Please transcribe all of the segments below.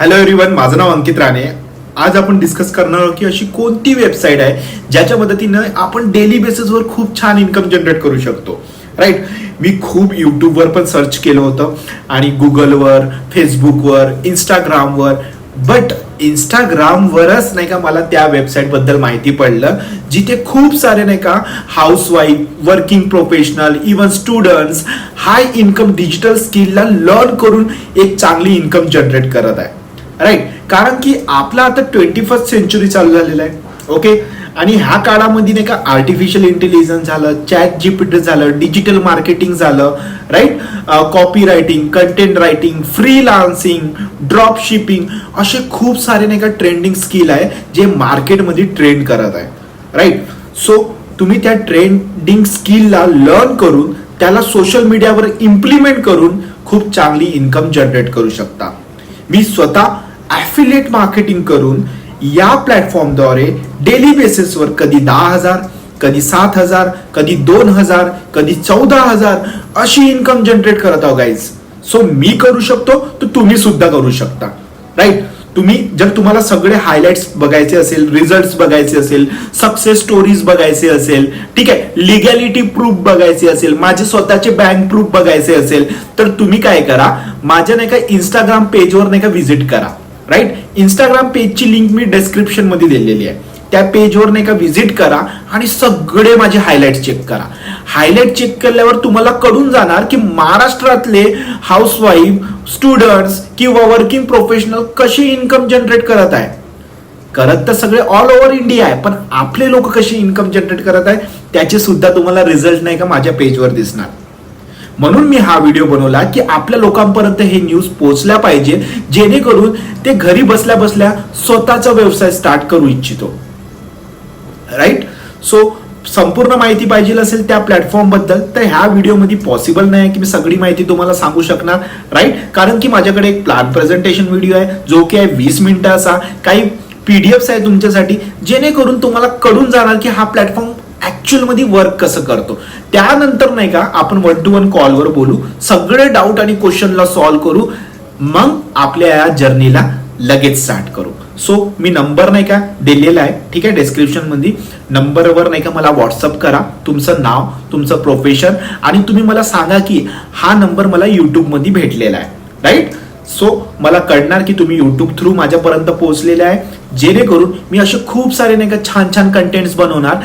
Hello everyone माझं नाव अंकित राणे. आज आपण डिस्कस करणार आहोत की अशी कोणती वेबसाईट आहे ज्याच्या मदतीनं आपण डेली बेसिसवर खूप छान इन्कम जनरेट करू शकतो. राईट मी खूप यूट्यूबवर पण सर्च केलं होतं आणि गुगलवर फेसबुकवर इंस्टाग्रामवर बट इंस्टाग्रामवरच नाही का मला त्या वेबसाईटबद्दल माहिती पडलं जिथे खूप सारे नाही का housewife working professional even students high income digital स्किलला learn करून एक चांगली इन्कम जनरेट करत आहे. राईट कारण की आपला आता ट्वेंटी फर्स्ट सेंचुरी चालू झालेला आहे. ओके आणि ह्या काळामध्ये नाही का आर्टिफिशियल इंटेलिजन्स झालं चॅट जीपीटी झालं डिजिटल मार्केटिंग झालं. Right copywriting content writing freelancing drop shipping असे खूप सारे नाही का ट्रेंडिंग स्किल आहे जे मार्केटमध्ये ट्रेंड करत आहे. राईट सो तुम्ही त्या ट्रेंडिंग स्किलला लर्न करून त्याला सोशल मीडियावर इम्प्लिमेंट करून खूप चांगली इन्कम जनरेट करू शकता. मी स्वतः ॲफिलेट मार्केटिंग करून या प्लॅटफॉर्मद्वारे डेली बेसिसवर कधी दहा हजार कधी सात हजार कधी दोन हजार कधी चौदा हजार अशी इन्कम जनरेट करत आहो गाईज सो मी करू शकतो तर तुम्ही सुद्धा करू शकता. राईट तुम्ही जर तुम्हाला सगळे हायलाइट्स बघायचे असेल रिझल्ट बघायचे असेल सक्सेस स्टोरीज बघायचे असेल ठीक आहे लिगॅलिटी प्रूफ बघायचे असेल माझे स्वतःचे बँक प्रूफ बघायचे असेल तर तुम्ही काय करा माझ्या नाही का इंस्टाग्राम पेजवर नाही का व्हिजिट करा. राईट इंस्टाग्राम पेजची लिंक मी डिस्क्रिप्शनमध्ये दिलेली आहे. त्या पेजवर नाही का व्हिजिट करा आणि सगळे माझे हायलाईट चेक करा. हायलाईट चेक केल्यावर तुम्हाला कळून जाणार की महाराष्ट्रातले हाऊसवाईफ स्टुडंट्स किंवा वर्किंग प्रोफेशनल कशी इन्कम जनरेट करत आहे. करत तर सगळे ऑल ओव्हर इंडिया आहे पण आपले लोक कशी इन्कम जनरेट करत आहे त्याचे सुद्धा तुम्हाला रिझल्ट नाही का माझ्या पेजवर दिसणार. म्हणून मी हा व्हिडिओ बनवला की आपल्या लोकांपर्यंत हे न्यूज पोहोचल्या पाहिजे जेणेकरून ते घरी बसल्या बसल्या स्वतःचा व्यवसाय स्टार्ट करू इच्छितो. राईट सो संपूर्ण माहिती पाहिजे असेल त्या प्लॅटफॉर्मबद्दल तर ह्या व्हिडिओमध्ये पॉसिबल नाही की मी सगळी माहिती तुम्हाला सांगू शकणार. राईट कारण की माझ्याकडे एक प्लॅन प्रेझेंटेशन व्हिडिओ आहे जो की आहे वीस मिनिटाचा. काही पीडीएफ्स आहे तुमच्यासाठी जेणेकरून तुम्हाला कळून जाणार की हा प्लॅटफॉर्म ॲक्च्युअलमध्ये वर्क कसं करतो? त्यानंतर नाही का आपण वन टू वन कॉलवर बोलू. सगळे डाऊट आणि क्वेश्चनला सॉल्व्ह करू. मग आपल्या या जर्नीला लगेच स्टार्ट करू. सो मी नंबर नाही का दिलेला आहे. ठीक आहे डिस्क्रिप्शनमध्ये नंबरवर नाही का मला व्हॉट्सअप करा. तुमचं नाव तुमचं प्रोफेशन आणि तुम्ही मला सांगा की हा नंबर मला युट्यूबमध्ये भेटलेला आहे. राईट सो मला कळणार की तुम्ही युट्यूब थ्रू माझ्यापर्यंत पोहोचलेले आहे. जेणेकरून मी असे खूप सारे नाही का छान छान कंटेंट्स बनवणार.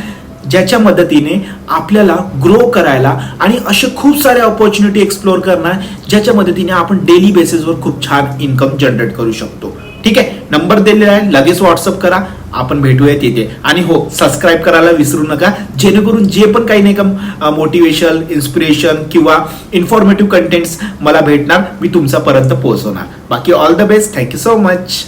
ज्याच्या मदतीने आपल्याला ग्रो करायला आणि असे खूप सारे ऑपॉर्च्युनिटी एक्सप्लोर करणार ज्याच्या मदतीने आपण डेली बेसिसवर खूप छान इन्कम जनरेट करू शकतो. ठीक आहे? नंबर दिलेला आहे लगेच व्हॉट्सअप करा. आपण भेटूया तिथे आणि हो सबस्क्राईब करायला विसरू नका. जेणेकरून जे पण काही नाही का मोटिवेशन इन्स्पिरेशन किंवा इन्फॉर्मेटिव्ह कंटेंट्स मला भेटणार मी तुमच्यापर्यंत पोहोचवणार. बाकी all the best thank you so much